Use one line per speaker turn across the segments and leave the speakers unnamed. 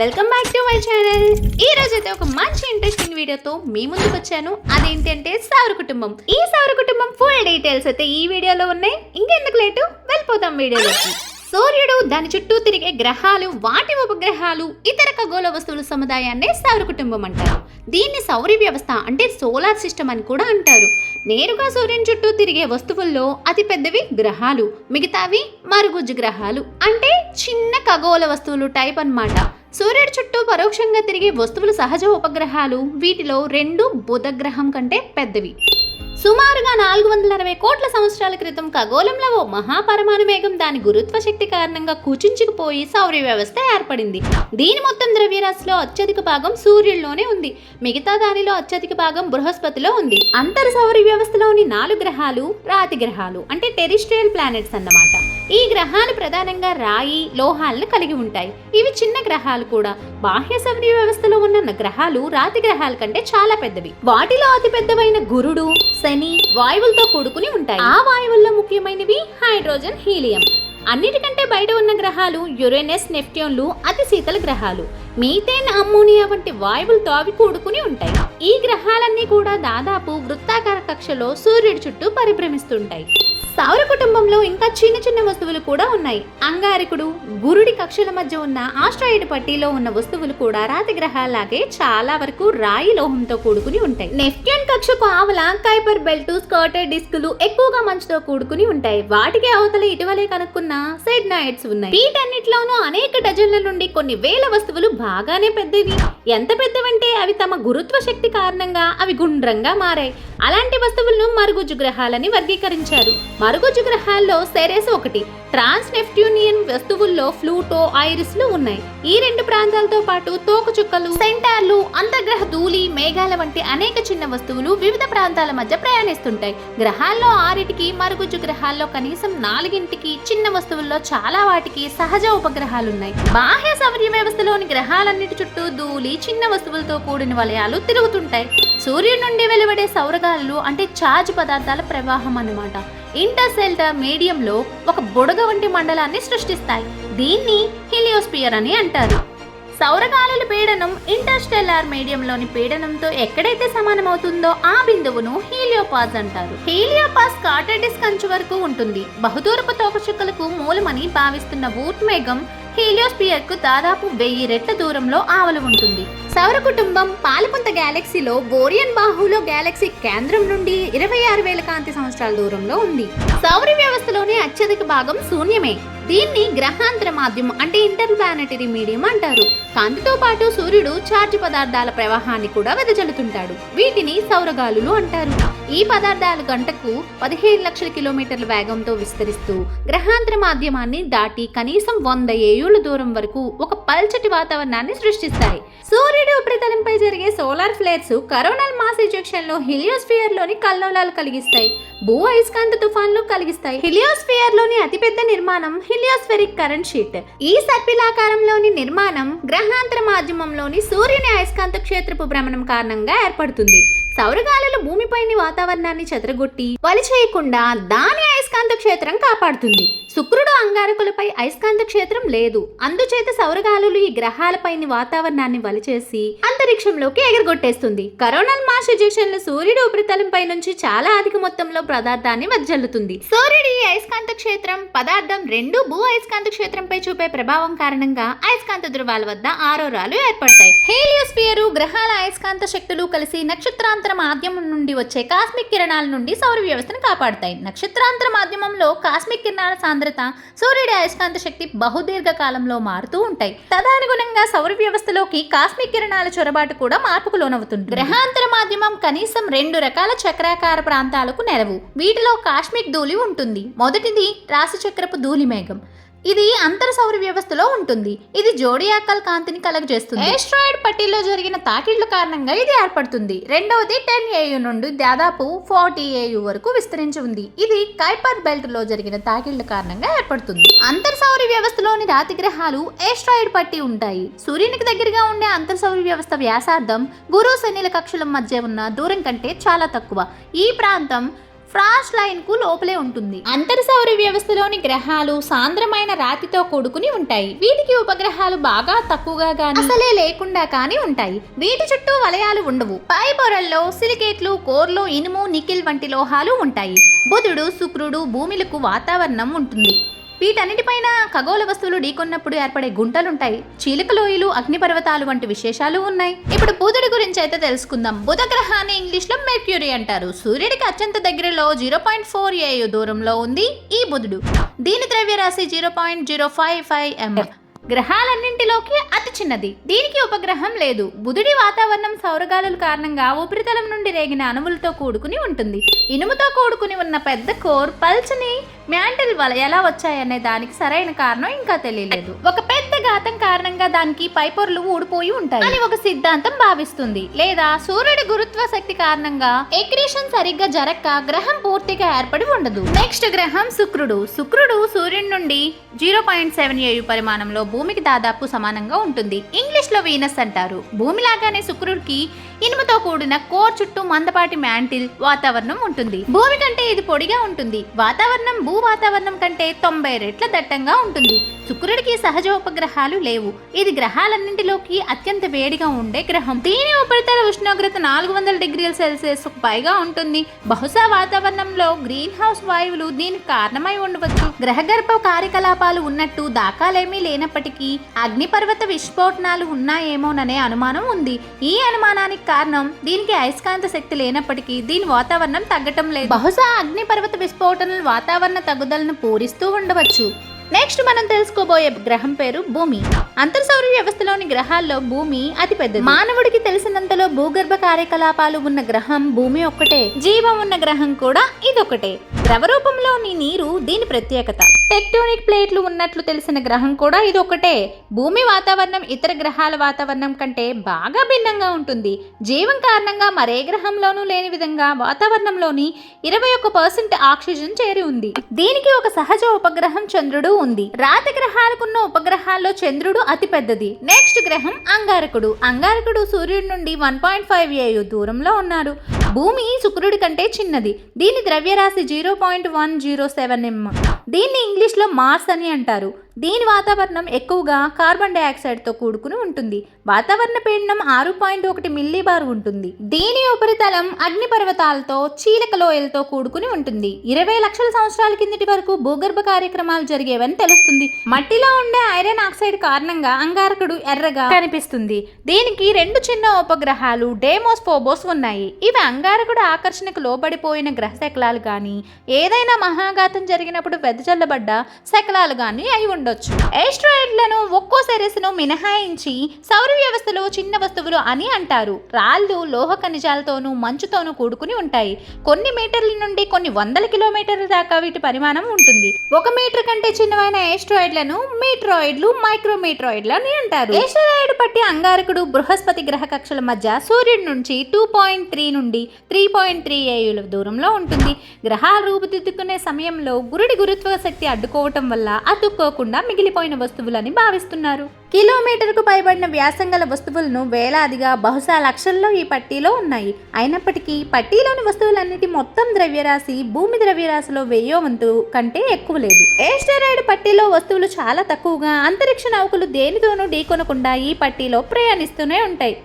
Welcome back to my channel ఈ రోజు అయితే ఒక మంచి ఇంట్రెస్టింగ్ వీడియోతో మీ ముందుకు వచ్చాను. అదేంటంటే సౌర కుటుంబం. ఈ సౌర కుటుంబం ఫుల్ డీటెయిల్స్ అయితే ఈ వీడియోలో ఉన్నాయి. ఇంకెందుకు లేటు? వెళ్ళిపోతాం వీడియోలోకి. సూర్యుడు దాని చుట్టూ తిరిగే గ్రహాలు వాటి ఉపగ్రహాలు ఇతర ఖగోళ వస్తువుల సముదాయాన్నే సౌర కుటుంబం అంటారు. దీన్ని సౌర వ్యవస్థ అంటే సోలార్ సిస్టమ్ అని కూడా అంటారు. నేరుగా సూర్యుని చుట్టూ తిరిగే వస్తువుల్లో అతి పెద్దవి గ్రహాలు మిగతావి మరుగుజ్జు గ్రహాలు. అంటే చిన్న ఖగోళ వస్తువులు టైప్ అన్నమాట. సూర్యుడి చుట్టూ పరోక్షంగా తిరిగే వస్తువులు సహజ ఉపగ్రహాలు వీటిలో రెండు బుధగ్రహం కంటే పెద్దవి. సుమారుగా నాలుగు వందల అరవై కోట్ల సంవత్సరాల క్రితం ఖగోళంలో ఓ మహాపరమాణు మేఘం దాని గురుత్వ శక్తి కారణంగా కూచించుకుపోయి సౌర వ్యవస్థ ఏర్పడింది. దీని మొత్తం ద్రవ్యరాశిలో అత్యధిక భాగం సూర్యుడిలోనే ఉంది. మిగతా దానిలో అత్యధిక భాగం బృహస్పతిలో ఉంది. అంతర సౌర వ్యవస్థలోని నాలుగు గ్రహాలు రాతి గ్రహాలు అంటే టెరిస్ట్రియల్ ప్లానెట్స్ అన్నమాట. ఈ గ్రహాలు ప్రధానంగా రాయి లోహాలను కలిగి ఉంటాయి. ఇవి చిన్న గ్రహాలు కూడా. బాహ్య సౌర వ్యవస్థలో ఉన్న గ్రహాలు రాతి గ్రహాల కంటే చాలా పెద్దవి. వాటిలో అతి పెద్దవైన గురుడు అని వాయువులతో కూడుకుని ఉంటాయి. ఆ వాయువుల్లో ముఖ్యమైనవి హైడ్రోజన్ హీలియం. అన్నిటికంటే బయట ఉన్న గ్రహాలు యురేనస్ నెప్ట్యూన్లు అతి శీతల గ్రహాలు. మీథేన్ అమ్మోనియా వంటి వాయువులతో అవి కూడుకుని ఉంటాయి. ఈ గ్రహాలన్నీ కూడా దాదాపు వృత్తాకార కక్షలో సూర్యుడి చుట్టూ పరిభ్రమిస్తుంటాయి. సౌర కుటుంబంలో ఇంకా చిన్న చిన్న వస్తువులు కూడా ఉన్నాయి. అంగారకుడు గురుడి కక్షల మధ్య ఉన్న ఆస్ట్రాయిడ్ పట్టీలో ఉన్న వస్తువులు కూడా రాతి గ్రహాలాగే చాలా వరకు రాయి లోహంతో కూడుకుని ఉంటాయి. నెప్ట్యూన్ కక్షకు ఆవల కైపర్ బెల్ట్ స్కర్టర్ డిస్కులు ఎక్కువగా మంచుతో కూడుకుని ఉంటాయి. వాటికి అవతల ఇటీవలే కనుక్కున్న సెడ్నాయిడ్స్ ఉన్నాయి. వీటన్నిటిలోనూ అనేక డజన్ల నుండి కొన్ని వేల వస్తువులు బాగానే పెద్దవి. ఎంత పెద్దవంటే అవి తమ గురుత్వ శక్తి కారణంగా అవి గుండ్రంగా మారాయి. అలాంటి వస్తువులను మరుగుజ్జు గ్రహాలని వర్గీకరించారు. మరుగుజ్జు గ్రహాల్లో సెరెస్ ఒకటి. ట్రాన్స్ నెప్ట్యూనియన్ వస్తువుల్లో ఫ్లూటో ఐరిస్లు ఉన్నాయి. ఈ రెండు ప్రాంతాలతో పాటు తోకచుక్కలు సెంటార్లు అంతర్గ్రహ ధూళి మేఘాల వంటి అనేక చిన్న వస్తువులు వివిధ ప్రాంతాల మధ్య ప్రయాణిస్తుంటాయి. గ్రహాల్లో ఆరిటికి మరుగుజ్జు గ్రహాల్లో కనీసం నాలుగింటికి చిన్న వస్తువుల్లో చాలా వాటికి సహజ ఉపగ్రహాలు ఉన్నాయి బాహ్య సౌర వ్యవస్థలోని గ్రహాలన్నిటి చుట్టూ ధూళి చిన్న వస్తువులతో కూడిన వలయాలు తిరుగుతుంటాయి. సూర్యుడి నుండి వెలువడే సౌరగాలు అంటే ఛార్జ్ పదార్థాల ప్రవాహం అన్నమాట. ఇంటర్సెల్టర్ మీడియంలో ఒక బుడగ వంటి మండలాన్ని సృష్టిస్తాయి. దీన్ని హీలియోస్పియర్ అని అంటారు. సౌరగాలుల పీడనం ఇంటర్స్టెల్లార్ మీడియంలోని పీడనంతో ఎక్కడైతే సమానమవుతుందో ఆ బిందువును హీలియోపాజ్ అంటారు. హీలియోపాజ్ కాటెడిస్ కంచు వరకు ఉంటుంది. బహుదూరపు తోకచుక్కలకు మూలమని భావిస్తున్న వూట్ మేఘం హీలియోస్పియర్కు దాదాపు వెయ్యి రెట్ల దూరంలో ఆవలు ఉంటుంది. సౌర కుటుంబం పాలపుంత గ్యాలక్సీలో బోరియన్ బాహులో గ్యాలక్సీ కేంద్రం నుండి ఇరవై ఆరు వేల కాంతి సంవత్సరాల దూరంలో ఉంది. సౌర వ్యవస్థలోని అత్యధిక భాగం శూన్యమే. దీన్ని గ్రహాంతర మాధ్యమం అంటే ఇంటర్ ప్లానెటరీ మీడియం అంటారు. కాంతితో పాటు సూర్యుడు చార్జ్ పదార్థాల ప్రవాహాన్ని కూడా వెదజల్లుతుంటాడు. వీటిని సౌరగాలులు అంటారు. ఈ పదార్థాలు గంటకు పదిహేను లక్షల కిలోమీటర్ల వేగంతో విస్తరిస్తూ గ్రహాంతర మాధ్యమాన్ని దాటి కనీసం వంద ఏయుల దూరం వరకు ఒక పల్చటి వాతావరణాన్ని సృష్టిస్తాయి. సూర్యుడి ఉపరితలంపై జరిగే సోలార్ ఫ్లేర్స్ కరోనల్ మాస్ ఎజెక్షన్లో హిలియోస్ఫియర్లోని కల్లోలాలు కలిగిస్తాయి. భూ అయస్కాంత తుఫాన్లు కలిగిస్తాయి. హిలియోస్ఫియర్లోని అతిపెద్ద నిర్మాణం హిలియోస్ఫెరిక్ కరెంట్ షీట్. ఈ సర్పిలాకారంలోని నిర్మాణం గ్రహాంతర మాధ్యమంలోని సూర్యుని అయస్కాంత క్షేత్రపు భ్రమణం కారణంగా ఏర్పడుతుంది. సౌరగాలులు భూమిపైని వాతావరణాన్ని చెదరగొట్టి వలి చేయకుండా దాని అయస్కాంత క్షేత్రం కాపాడుతుంది. శుక్రుడు అంగారకులపై అయస్కాంత క్షేత్రం లేదు. అందుచేత సౌరగాలులు ఈ గ్రహాలపైని వాతావరణాన్ని వలిచేసి అంతరిక్షంలోకి ఎగరగొట్టేస్తుంది. కరోనల్ మాస్ ఎజెక్షన్లు సూర్యుడు ఉపరితలంపై నుంచి చాలా అధిక మొత్తంలో పదార్థాన్ని వెదజల్లుతుంది సూర్యుడి అయస్కాంత క్షేత్రం పదార్థం రెండు భూ అయస్కాంత క్షేత్రంపై చూపే ప్రభావం కారణంగా అయస్కాంత ధృవాల వద్ద ఆరోరాలు ఏర్పడతాయి. హేలియోస్పియరు గ్రహాల అయస్కాంత శక్తులు కలిసి నక్షత్రాంతర మాధ్యమం నుండి వచ్చే కాస్మిక్ కిరణాల నుండి సౌర వ్యవస్థను కాపాడతాయి. నక్షత్రాంతర మాధ్యమంలో కాస్మిక్ కిరణాల సాంద్రత సూర్యుడి అయస్కాంత శక్తి బహుదీర్ఘ కాలంలో మారుతూ ఉంటాయి. తదనుగుణంగా సౌర వ్యవస్థలోకి కాస్మిక్ కిరణాల చొరబాటు కూడా మార్పుకు లోనవుతుంది గ్రహాంతర మాధ్యమం కనీసం రెండు రకాల చక్రాకార ప్రాంతాలకు నెలవు. వీటిలో కాస్మిక్ ధూళి ఉంటుంది. మొదటిది రాశిచక్రపు ధూళి మేఘం ఇది అంతర సౌర వ్యవస్థలో ఉంటుంది. ఇది జోడియాకల్ కాంతిని కలగజేస్తుంది. ఏస్ట్రాయిడ్ పట్టీలో జరిగిన తాకిళ్ళ కారణంగా ఇది ఏర్పడుతుంది. రెండవది టెన్ ఏయు నుండి దాదాపు ఫార్టీ ఏయు వరకు విస్తరించి ఉంది. ఇది కైపర్ బెల్ట్లో జరిగిన తాకిళ్ళ కారణంగా ఏర్పడుతుంది. అంతర సౌర వ్యవస్థలోని రాతి గ్రహాలు ఏస్ట్రాయిడ్ పట్టి ఉంటాయి. సూర్యునికి దగ్గరగా ఉండే అంతర సౌర వ్యవస్థ వ్యాసార్థం గురు శనిల కక్షల మధ్య ఉన్న దూరం కంటే చాలా తక్కువ. ఈ ప్రాంతం ఫ్రాష్ లైన్కు లోపలే ఉంటుంది. అంతర్ సౌర వ్యవస్థలోని గ్రహాలు సాంద్రమైన రాతితో కూడుకుని ఉంటాయి. వీటికి ఉపగ్రహాలు బాగా తక్కువగా గాని అసలే లేకుండా కానీ ఉంటాయి. వీటి చుట్టూ వలయాలు ఉండవు. పై పొరల్లో సిలికేట్లు కోర్లు ఇనుము నికిల్ వంటి లోహాలు ఉంటాయి. బుధుడు శుక్రుడు భూమిలకు వాతావరణం ఉంటుంది. వీటన్నిటిపైన ఖగోళ వస్తువులు ఢీకొన్నప్పుడు ఏర్పడే గుంటలుంటాయి. చీలిక లోయలు అగ్నిపర్వతాలు వంటి విశేషాలు ఉన్నాయి. ఇప్పుడు బుధుడి గురించి అయితే తెలుసుకుందాం. బుధ గ్రహాన్ని ఇంగ్లీష్లో మెర్క్యూరీ అంటారు. సూర్యుడికి అత్యంత దగ్గరలో జీరో పాయింట్ ఫోర్ ఏయు దూరంలో ఉంది ఈ బుధుడు. దీని ద్రవ్యరాశి zero point zero five five M. గ్రహాలన్నింటిలోకి అతి చిన్నది. దీనికి ఉపగ్రహం లేదు. బుధుడి వాతావరణం సౌరగాలుల కారణంగా ఉపరితలం నుండి రేగిన అణువులతో కూడుకుని ఉంటుంది. ఇనుముతో కూడుకుని ఉన్న పెద్ద కోర్ పల్చని మ్యాంటల్ వల ఎలా వచ్చాయనే దానికి సరైన కారణం ఇంకా తెలియలేదు. ఒక పెద్ద ఘాతం కారణంగా దానికి పైపొరలు ఊడిపోయి ఉంటాయి అని ఒక సిద్ధాంతం భావిస్తుంది. లేదా సూర్యుడి గురుత్వ శక్తి కారణంగా ఎక్రేషన్ సరిగ్గా జరక్క గ్రహం పూర్తిగా ఏర్పడి ఉండదు. నెక్స్ట్ గ్రహం శుక్రుడు. శుక్రుడు సూర్యుడి నుండి జీరో పాయింట్ సెవెన్ ఏయు పరిమాణంలో భూమికి దాదాపు సమానంగా ఉంటుంది. ఇంగ్లీష్లో వీనస్ అంటారు. భూమి లాగానే శుక్రుడికి ఇనుముతో కూడిన కోర్ చుట్టూ మందపాటి మ్యాంటిల్ వాతావరణం ఉంటుంది. భూమి కంటే ఇది పొడిగా ఉంటుంది. వాతావరణం భూ వాతావరణం కంటే తొంభై రెట్ల దట్టంగా ఉంటుంది. శుక్రుడికి సహజ ఉపగ్రహాలు లేవు. ఇది గ్రహాలన్నింటిలోకి అత్యంత వేడిగా ఉండే గ్రహం. దీని ఉపరితల ఉష్ణోగ్రత నాలుగు వందల డిగ్రీల సెల్సియస్ పైగా ఉంటుంది. బహుశా వాతావరణంలో గ్రీన్ హౌస్ వాయువులు దీనికి కారణమై ఉండవచ్చు. గ్రహగర్భ కార్యకలాపాలు ఉన్నట్టు దాఖలేమీ లేనప్పటికీ అగ్నిపర్వత విస్ఫోటనాలు ఉన్నాయేమోననే అనుమానం ఉంది. ఈ అనుమానానికి కారణం దీనికి అయస్కాంత శక్తి లేనప్పటికీ దీని వాతావరణం తగ్గటం లేదు. బహుశా అగ్నిపర్వత విస్ఫోటనలు వాతావరణ తగుదలను పూరిస్తూ ఉండవచ్చు. నెక్స్ట్ మనం తెలుసుకోబోయే గ్రహం పేరు భూమి. అంతర్ సౌర వ్యవస్థలోని గ్రహాల్లో భూమి అతిపెద్దది. మానవుడికి తెలిసినంతలో భూగర్భ కార్యకలాపాలు ఉన్న గ్రహం భూమి ఒక్కటే. జీవం ఉన్న గ్రహం కూడా ఇదొకటే ద్రవ రూపంలోని నీరు దీని ప్రత్యేకత. టెక్టోనిక్ ప్లేట్లు ఉన్నట్లు తెలిసిన గ్రహం కూడా ఇది ఒకటే భూమి వాతావరణం ఇతర గ్రహాల వాతావరణం కంటే బాగా భిన్నంగా ఉంటుంది. జీవం కారణంగా మరే గ్రహంలోనూ లేని విధంగా వాతావరణంలోని ఇరవై ఒక్క పర్సెంట్ ఆక్సిజన్ చేరి ఉంది. దీనికి ఒక సహజ ఉపగ్రహం చంద్రుడు ఉంది. రాతి గ్రహాలకున్న ఉపగ్రహాల్లో చంద్రుడు అతి పెద్దది. నెక్స్ట్ గ్రహం అంగారకుడు. అంగారకుడు సూర్యుడి నుండి వన్ పాయింట్ ఫైవ్ ఏయు దూరంలో ఉన్నారు భూమి శుక్రుడి కంటే చిన్నది. దీని ద్రవ్యరాశి zero point one zero seven M. దీన్ని ఇంగ్లీష్లో మార్స్ అని అంటారు. దీని వాతావరణం ఎక్కువగా కార్బన్ డైఆక్సైడ్తో కూడుకుని ఉంటుంది. వాతావరణ పీడనం ఆరు పాయింట్ ఒకటి మిల్లీబార్ ఉంటుంది. దీని ఉపరితలం అగ్నిపర్వతాలతో చీలక లోయలతో కూడుకుని ఉంటుంది. ఇరవై లక్షల సంవత్సరాల కిందటి వరకు భూగర్భ కార్యక్రమాలు జరిగేవని తెలుస్తుంది. మట్టిలో ఉండే ఐరన్ ఆక్సైడ్ కారణంగా అంగారకుడు ఎర్రగా కనిపిస్తుంది. దీనికి రెండు చిన్న ఉపగ్రహాలు డేమోస్ ఫోబోస్ ఉన్నాయి. ఇవి అంగారకుడు ఆకర్షణకు లోబడిపోయిన గ్రహ శకలాలు కానీ ఏదైనా మహాఘాతం జరిగినప్పుడు వెదజల్లబడ్డ శకలాలు కానీ అయి ఉండవు ఉండొచ్చు. ఏస్ట్రాయిడ్లను ఒక్కో సెరెస్ను మినహాయించి సౌర వ్యవస్థలో చిన్న వస్తువులు అని అంటారు. రాళ్ళు లోహ ఖనిజాలతోనూ మంచుతోనూ కూడుకుని ఉంటాయి. కొన్ని మీటర్ల నుండి కొన్ని వందల కిలోమీటర్ల దాకా వీటి పరిమాణం ఉంటుంది. ఒక మీటర్ కంటే చిన్నవైన ఏస్ట్రాయిడ్లను మీట్రాయిడ్లు మైక్రోమీట్రాయిడ్లు అని అంటారు. ఏస్ట్రాయిడ్ పట్టి అంగారకుడు బృహస్పతి గ్రహ కక్షల మధ్య సూర్యుడి నుంచి టూ పాయింట్ త్రీ నుండి త్రీ పాయింట్ త్రీ ఏయుల దూరంలో ఉంటుంది. గ్రహాలు రూపుదిద్దుకునే సమయంలో గురుడి గురుత్వ శక్తి అడ్డుకోవటం వల్ల అతుక్కోకుండా మిగిలిపోయిన వస్తువులని భావిస్తున్నారు. కిలోమీటర్కు పైబడిన వ్యాసం గల వస్తువులను వేలాదిగా బహుశా లక్షల్లో ఈ పట్టీలో ఉన్నాయి. అయినప్పటికీ పట్టీలోని వస్తువులన్నిటి మొత్తం ద్రవ్యరాశి భూమి ద్రవ్యరాశిలో వెయ్యో వంతు కంటే ఎక్కువ లేదు. ఏస్టెరాయిడ్ పట్టీలో వస్తువులు చాలా తక్కువగా అంతరిక్ష నౌకలు దేనితోనూ ఢీకొనకుండా ఈ పట్టీలో ప్రయాణిస్తూనే ఉంటాయి.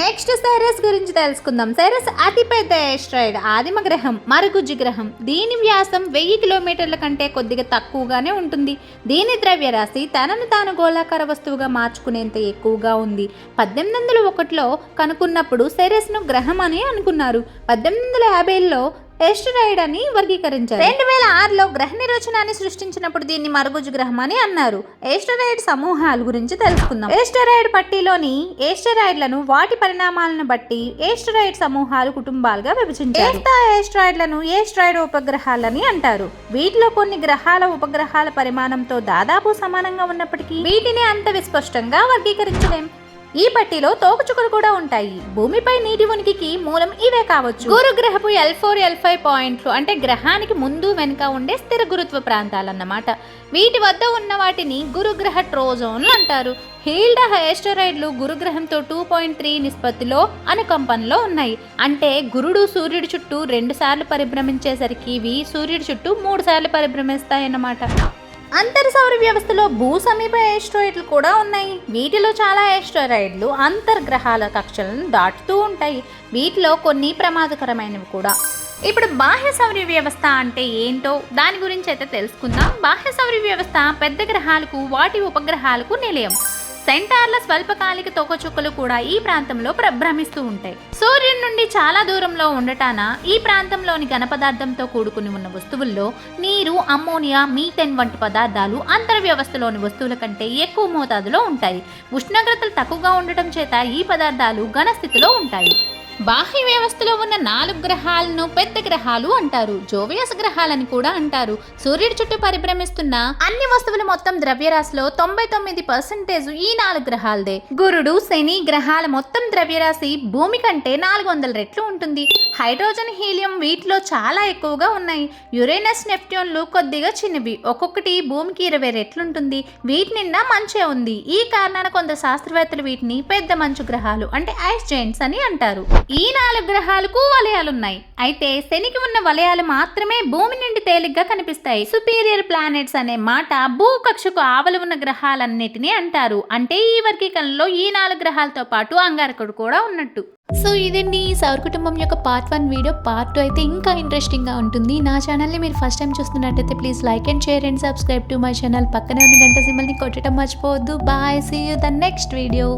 నెక్స్ట్ సైరస్ గురించి తెలుసుకుందాం. సైరస్ అతిపెద్ద ఏస్ట్రాయిడ్ ఆదిమ గ్రహం మరుగుజ్జు గ్రహం. దీని వ్యాసం వెయ్యి కిలోమీటర్ల కంటే కొద్దిగా తక్కువగానే ఉంటుంది. దీని ద్రవ్యరాశి తనను తాను గోళాకార వస్తువుగా మార్చుకునేంత ఎక్కువగా ఉంది. పద్దెనిమిది వందల ఒకటిలో కనుక్కున్నప్పుడు సెరెస్ను గ్రహం అని అనుకున్నారు. పద్దెనిమిది వందల యాభైలో ఎస్టరాయిడ్ అని వర్గీకరించారు. రెండు వేల ఆరులో గ్రహ నిర్వచనాన్ని సృష్టించినప్పుడు దీన్ని మరుగుజ్జు గ్రహం అని అన్నారు. ఏస్టరాయిడ్ సమూహాల గురించి తెలుసుకుందాం. ఏస్టరాయిడ్ పట్టీలోని ఏస్టరాయిడ్లను వాటి పరిణామాలను బట్టి ఏస్టరాయిడ్ సమూహాలు కుటుంబాలుగా విభజించారు. ఏస్తా ఏస్టరాయిడ్లను ఏస్టరాయిడ్ ఉపగ్రహాలని అంటారు. వీటిలో కొన్ని గ్రహాల ఉపగ్రహాల పరిమాణంతో దాదాపు సమానంగా ఉన్నప్పటికీ వీటిని అంత విస్పష్టంగా వర్గీకరించలేం. ఈ పట్టిలో తోకచుక్కలు కూడా ఉంటాయి. భూమిపై నీటి ఉనికికి మూలం ఇవే కావచ్చు. గురుగ్రహపు ఎల్ ఫోర్ ఎల్ ఫైవ్ పాయింట్లు అంటే గ్రహానికి ముందు వెనుక ఉండే స్థిర గురుత్వ ప్రాంతాలన్నమాట. వీటి వద్ద ఉన్న వాటిని గురుగ్రహ ట్రోజోన్లు అంటారు. హీల్డ్ హెస్టరాయిడ్లు గురుగ్రహంతో టూ పాయింట్ త్రీ నిష్పత్తిలో అనుకంపనలో ఉన్నాయి. అంటే గురుడు సూర్యుడి చుట్టూ రెండు సార్లు పరిభ్రమించేసరికి ఇవి సూర్యుడి చుట్టూ మూడు సార్లు పరిభ్రమిస్తాయన్నమాట. అంతర్ సౌర వ్యవస్థలో భూ సమీప ఏస్ట్రాయిడ్లు కూడా ఉన్నాయి. వీటిలో చాలా ఏస్ట్రాయిడ్లు అంతర్గ్రహాల కక్షలను దాటుతూ ఉంటాయి. వీటిలో కొన్ని ప్రమాదకరమైనవి కూడా. ఇప్పుడు బాహ్య సౌర వ్యవస్థ అంటే ఏంటో దాని గురించి అయితే తెలుసుకుందాం. బాహ్య సౌర వ్యవస్థ పెద్ద గ్రహాలకు వాటి ఉపగ్రహాలకు నిలయం. సెంటార్ల స్వల్పకాలిక తోకచుక్కలు కూడా ఈ ప్రాంతంలో ప్రభ్రమిస్తూ ఉంటాయి. సూర్యుడి నుండి చాలా దూరంలో ఉండటాన ఈ ప్రాంతంలోని ఘన పదార్థంతో కూడుకుని ఉన్న వస్తువుల్లో నీరు అమ్మోనియా మీథెన్ వంటి పదార్థాలు అంతర వ్యవస్థలోని వస్తువుల కంటే ఎక్కువ మోతాదులో ఉంటాయి. ఉష్ణోగ్రతలు తక్కువగా ఉండటం చేత ఈ పదార్థాలు ఘన స్థితిలో ఉంటాయి. బాహ్య వ్యవస్థలో ఉన్న నాలుగు గ్రహాలను పెద్ద గ్రహాలు అంటారు. జోవియస్ గ్రహాలని కూడా అంటారు. సూర్యుడి చుట్టూ పరిభ్రమిస్తున్న అన్ని వస్తువులు మొత్తం ద్రవ్యరాశిలో తొంభై తొమ్మిది పర్సెంటేజ్ ఈ నాలుగు గ్రహాలదే. గురుడు శని గ్రహాల మొత్తం ద్రవ్యరాశి భూమి కంటే నాలుగు వందల రెట్లు ఉంటుంది. హైడ్రోజన్ హీలియం వీటిలో చాలా ఎక్కువగా ఉన్నాయి. యురేనస్ నెప్ట్యూన్లు కొద్దిగా చిన్నవి. ఒక్కొక్కటి భూమికి ఇరవై రెట్లుంటుంది. వీటి నిండా మంచే ఉంది. ఈ కారణాన కొంత శాస్త్రవేత్తలు వీటిని పెద్ద మంచు గ్రహాలు అంటే ఐస్ జైంట్స్ అని అంటారు. ఈ నాలుగు గ్రహాలకు వలయాలున్నాయి. అయితే శనికి ఉన్న వలయాలు మాత్రమే భూమి నుండి తేలిగ్గా కనిపిస్తాయి. సుపీరియర్ ప్లానెట్స్ అనే మాట భూకక్షకు ఆవలి ఉన్న గ్రహాలన్నిటినీ అంటారు. అంటే ఈ వర్గీకరణలో ఈ నాలుగు గ్రహాలతో పాటు అంగారకుడు కూడా ఉన్నట్టు. సో ఇదండి ఈ సౌర కుటుంబం యొక్క part one video part two అయితే ఇంకా ఇంట్రెస్టింగ్గా ఉంటుంది. నా ఛానల్ని మీరు ఫస్ట్ టైం చూస్తున్నట్టయితే please like and share and subscribe to my channel పక్కనే ఉన్న గంట సింబల్ని కొట్టడం మర్చిపోవద్దు. Bye see you the next video